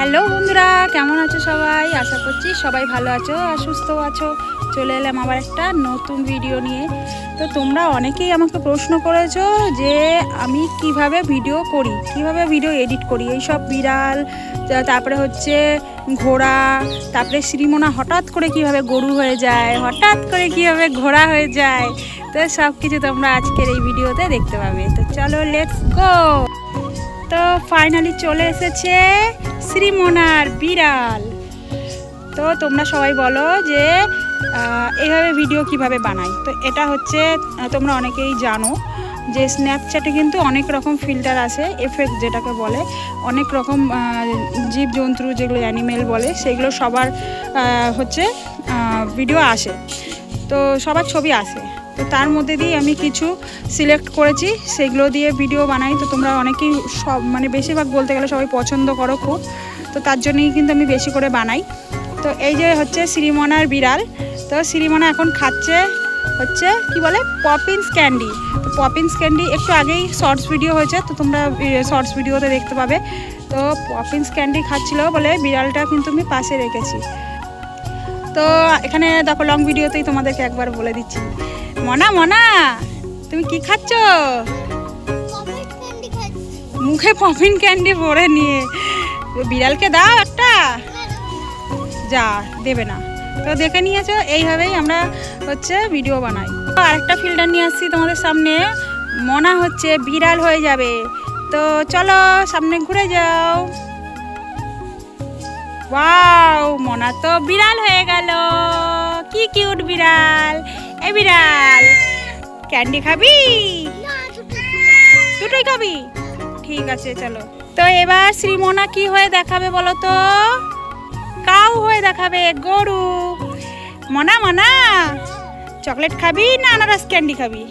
Hello বন্ধুরা, কেমন আছো সবাই? আশা করছি সবাই ভালো আছো আর সুস্থ আছো। চলে এলাম আবার একটা নতুন ভিডিও নিয়ে। তো তোমরা অনেকেই আমাকে প্রশ্ন করেছ যে আমি কীভাবে ভিডিও করি, কীভাবে ভিডিও এডিট করি? এই সব বিড়াল তারপরে হচ্ছে ঘোড়া, তারপরে শ্রীমোনা হঠাৎ করে কীভাবে গরু হয়ে যায়, হঠাৎ করে কীভাবে ঘোড়া হয়ে যায়? তো সব কিছু তোমরা আজকের এই ভিডিওতে দেখতে পাবে। তো চলো লেটস গো তো ফাইনালি চলে এসেছে শ্রীমোনার বিড়াল। তো তোমরা সবাই বলো যে এইভাবে ভিডিও কীভাবে বানাই? তো এটা হচ্ছে তোমরা অনেকেই জানো যে স্ন্যাপচ্যাটে কিন্তু অনেক রকম ফিল্টার আছে এফেক্ট যেটাকে বলে। অনেক রকম জীবজন্তু যেগুলো অ্যানিমেল বলে, সেগুলো সবার হচ্ছে ভিডিও আসে। তো সবার ছবি আসে। তো তার মধ্যে দিয়ে আমি কিছু সিলেক্ট করেছি, সেগুলো দিয়ে ভিডিও বানাই। তো তোমরা অনেকেই সব মানে বেশিরভাগ বলতে গেলে সবাই পছন্দ করো খুব। তো তার জন্যই কিন্তু আমি বেশি করে বানাই। তো এই যে হচ্ছে শ্রীমনার বিড়াল। তো শ্রীমনা এখন খাচ্ছে হচ্ছে কি বলে? পপিন্স ক্যান্ডি তো পপিন্স ক্যান্ডি একটু আগেই শর্টস ভিডিও হয়েছে, তো তোমরা শর্টস ভিডিওতে দেখতে পাবে। তো পপিন্স ক্যান্ডি খাচ্ছিল বলে বিড়ালটা কিন্তু আমি পাশে রেখেছি। তো এখানে দেখো লং ভিডিওতেই তোমাদেরকে একবার বলে দিচ্ছি। মনা মনা, তুমি কি খাচ্ছ? মুখে পপিন ক্যান্ডি ভরে নিয়ে। বিড়ালকে দাও একটা। যা, দেবে না। তো দেখে নিয়েছো, এইভাবেই আমরা হচ্ছে ভিডিও বানাই। আরেকটা ফিল্টার নিয়ে আসছি তোমাদের সামনে। মনা হচ্ছে বিড়াল হয়ে যাবে। তো চলো, সামনে ঘুরে যাও। ওয়াও, মনা তো বিড়াল হয়ে গেল। কি কিউট বিড়াল। এ বিড়াল ক্যান্ডি খাবি? দুটোই খাবি। ঠিক আছে চলো। তো এবার শ্রীমোনা কি হয়ে দেখাবে বলো তো? কাউ হয়ে দেখাবে গরু। মনা মনা চকলেট খাবি না আনারস ক্যান্ডি খাবি।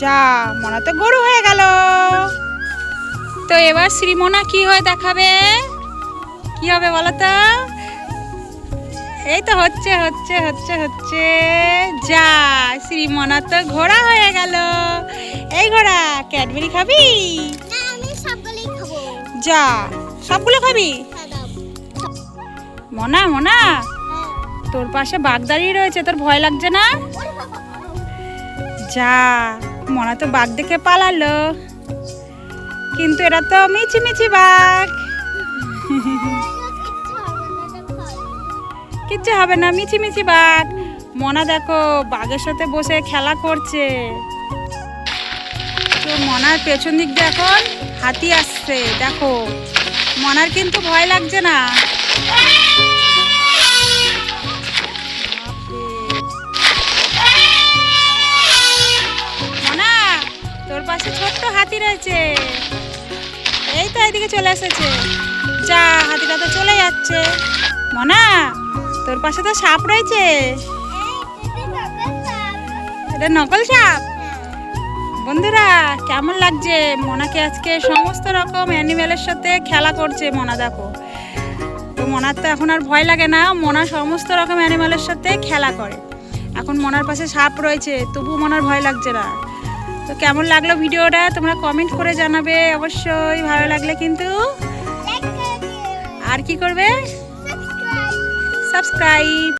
যা মনা তো গরু হয়ে গেল। তো এবার শ্রীমোনা কি হয়ে দেখাবে? কি হবে বলো তো? এই তো হচ্ছে হচ্ছে হচ্ছে হচ্ছে। যা শ্রীমনা তো ঘোড়া হয়ে গেল। এই ঘোড়া ক্যাডবেরি খাবি? যা সবগুলো খাবি? মনা মনা তোর পাশে বাঘ দাঁড়িয়ে রয়েছে তোর ভয় লাগছে না? যা মনা তো বাঘ দেখে পালালো। কিন্তু এরা তো মিছি মিছি বাঘ। কিচ্ছু হবে না, মিছি মিছি বাঘ। মনা দেখো, বাঘের সাথে বসে খেলা করছে। তো মনার পেছন দিক এখন হাতি আসছে, দেখো। মনার কিন্তু ভয় লাগছে না। মনা, তোর পাশে ছোট্ট হাতি রয়েছে। এই তো এদিকে চলে এসেছে। যা, হাতিটা তো চলে যাচ্ছে। মনা তোর পাশে তো সাপ রয়েছে। এটা নকল সাপ? বন্ধুরা কেমন লাগছে? মনাকে আজকে সমস্ত রকম অ্যানিমেলের সাথে খেলা করছে মনা দেখো। তো মনার তো এখন আর ভয় লাগে না মনা সমস্ত রকম অ্যানিমেলের সাথে খেলা করে। এখন মনার পাশে সাপ রয়েছে তবু মনার ভয় লাগছে না। তো কেমন লাগল ভিডিওটা? তোমরা কমেন্ট করে জানাবে। অবশ্যই ভালো লাগলে কিন্তু আর কি করবে? সাবস্ক্রাইব